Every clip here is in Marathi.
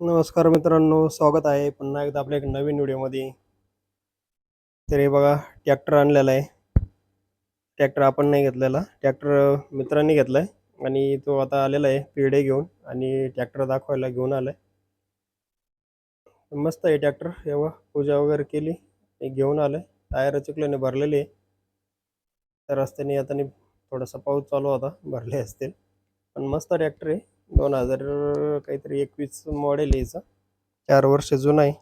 नमस्कार मित्रांनो स्वागत आहे पुन्हा एकदा आपल्या एक नवीन व्हिडिओमध्ये. तर हे बघा ट्रॅक्टर आणलेला आहे. ट्रॅक्टर आपण नाही घेतलेला ट्रॅक्टर मित्रांनी घेतला आहे आणि तो आता आलेला आहे पिढे घेऊन आणि ट्रॅक्टर दाखवायला घेऊन आलाय. मस्त आहे ट्रॅक्टर एवढा पूजा वगैरे केली घेऊन आलं आहे टायर चिकल्याने भरलेले आहे. तर रस्त्याने आता थोडासा पाऊस चालू होता भरले असतील. पण मस्त ट्रॅक्टर आहे. दोन हजार काहीतरी एकवीस मॉडेल आहे याचा. चार वर्ष जुना आहे.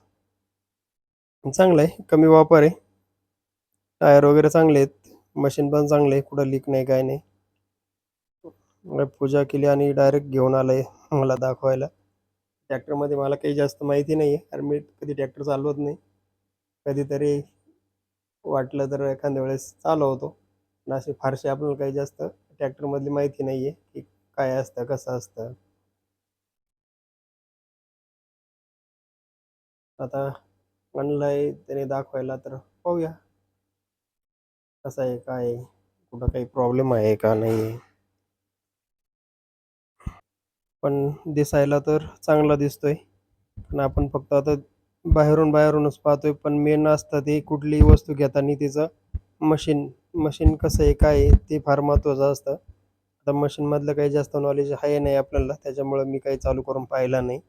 चांगलं आहे कमी वापर आहे. टायर वगैरे चांगले आहेत. मशीन पण चांगले आहे कुठं लीक नाही काय नाही. पूजा केली आणि डायरेक्ट घेऊन आलाय मला दाखवायला. ट्रॅक्टरमध्ये मला काही जास्त माहिती नाही आहे कारण मी कधी ट्रॅक्टर चालवत नाही. कधीतरी वाटलं तर एखाद्या वेळेस चालवतो. पण अशी फारशी आपल्याला काही जास्त ट्रॅक्टरमधली माहिती नाही आहे की काय असतं कसं असतं? आता आणलाय त्याने दाखवायला तर पाहूया. कसं आहे काय कुठं काही प्रॉब्लेम आहे का नाही? आहे पण दिसायला तर चांगला दिसतोय. पण आपण फक्त आता बाहेरून बाहेरूनच पाहतोय पण मेन असतं ते कुठलीही वस्तू घेताना तिचं मशीन मशीन कसं आहे काय आहे ते फार महत्त्वाचं असतं. आता मशीनमधलं काही जास्त नॉलेज आहे नाही आपल्याला त्याच्यामुळं मी काही चालू करून पाहिला नाही.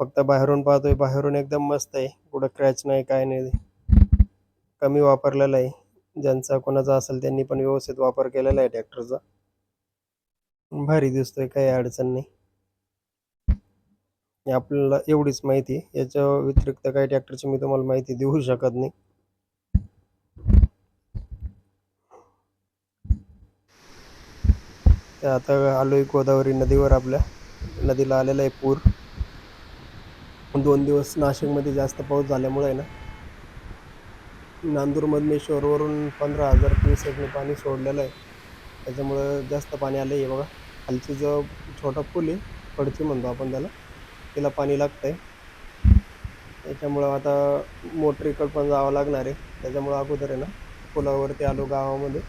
फक्त बाहेरून पाहतोय बाहेरून एकदम मस्त आहे. कुठं क्रॅच नाही काय नाही. कमी वापरलेलं आहे. ज्यांचा कोणाचा असेल त्यांनी पण व्यवस्थित वापर केलेला आहे ट्रॅक्टरचा भारी दिसतोय काही अडचण नाही. आपल्याला एवढीच माहिती याच्या व्यतिरिक्त काही ट्रॅक्टरची मी तुम्हाला माहिती देऊ शकत नाही. आता आलो आहे गोदावरी नदीवर आपल्या. नदीला आलेला आहे पूर. दोन दिवस नाशिकमध्ये जास्त पाऊस झाल्यामुळे आहे ना नांदूर शोरवरून पंधरा हजार क्युसेकने पाणी सोडलेलं आहे. त्याच्यामुळं जास्त पाणी आलं आहे बघा. खालची जो छोटा पूल आहे पडची म्हणतो आपण त्याला तिला पाणी लागतं आहे त्याच्यामुळं आता मोटरीकडं पण जावं लागणार आहे. त्याच्यामुळं अगोदर आहे ना पुलावरती आलो गावामध्ये.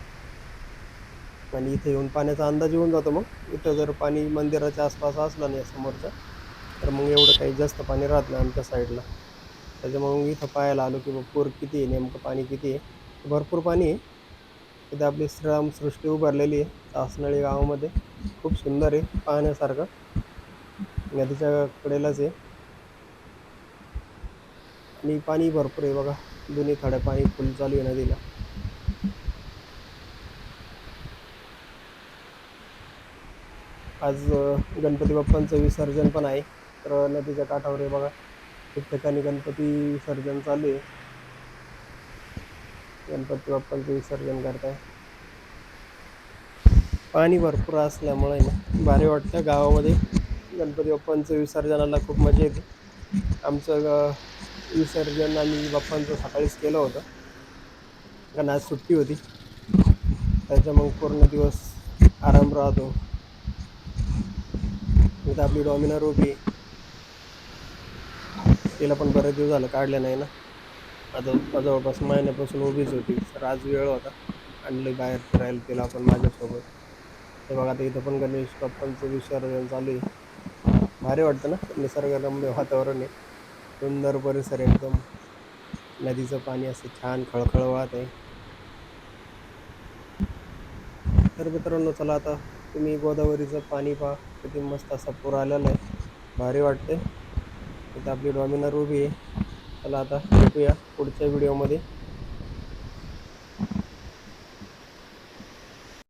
आणि इथे येऊन पाण्याचा अंदाज येऊन जातो मग. इथं जर पाणी मंदिराच्या आसपास असलं नाही समोरचं तर मग एवढं काही जास्त पाणी राहत नाही आमच्या साईडला. त्याच्यामुळे मग इथं पाहायला आलो की पूर किती आहे नेमकं पाणी किती आहे. भरपूर पाणी आहे. इथे आपली श्रीरामसृष्टी उभारलेली आहे आसनळी गावामध्ये. खूप सुंदर आहे पाहण्यासारखं. नदीच्या कडेलाच आहे. आणि पाणी भरपूर आहे बघा. दोन्ही थोड्या पाणी फुल चालू आहे नदीला. आज गणपती बाप्पांचं विसर्जन पण आहे. तर नदीच्या काठावर आहे बघा. ठिकठिकाणी गणपती विसर्जन चालू आहे. गणपती बाप्पांचं विसर्जन करताय. पाणी भरपूर असल्यामुळे ना भारी वाटतं गावामध्ये. गणपती बाप्पांचं विसर्जनाला खूप मजा येते. आमचं विसर्जन आणि बाप्पांचं सकाळीच केलं होतं. कारण आज सुट्टी होती. त्याच्या मग पूर्ण दिवस आराम राहतो. इथं आपली डॉमिनर उभी तिला पण बरेच दिवस झालं काढलं नाही ना. आता जवळपास महिन्यापासून उभीच होती. तर आज वेळ होता. आणलं बाहेर फिरायला तिला आपण माझ्यासोबत. ते बघा आता इथं पण गणेश बाप्पांचं विसर्जन चालू आहे. भारी वाटतं ना? निसर्गरम्य वातावरण आहे. सुंदर परिसर एकदम. नदीचं पाणी असं छान खळखळ वाहत आहे. तर मित्रांनो चला आता तुम्ही गोदावरीचं पाणी पहा. किती मस्त असा पूर आलेला आहे. भारी वाटते इथं आपली डॉमिनर उभी आहे. चला आता भेटूया पुढच्या व्हिडिओमध्ये